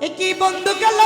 একই বন্ধু গেল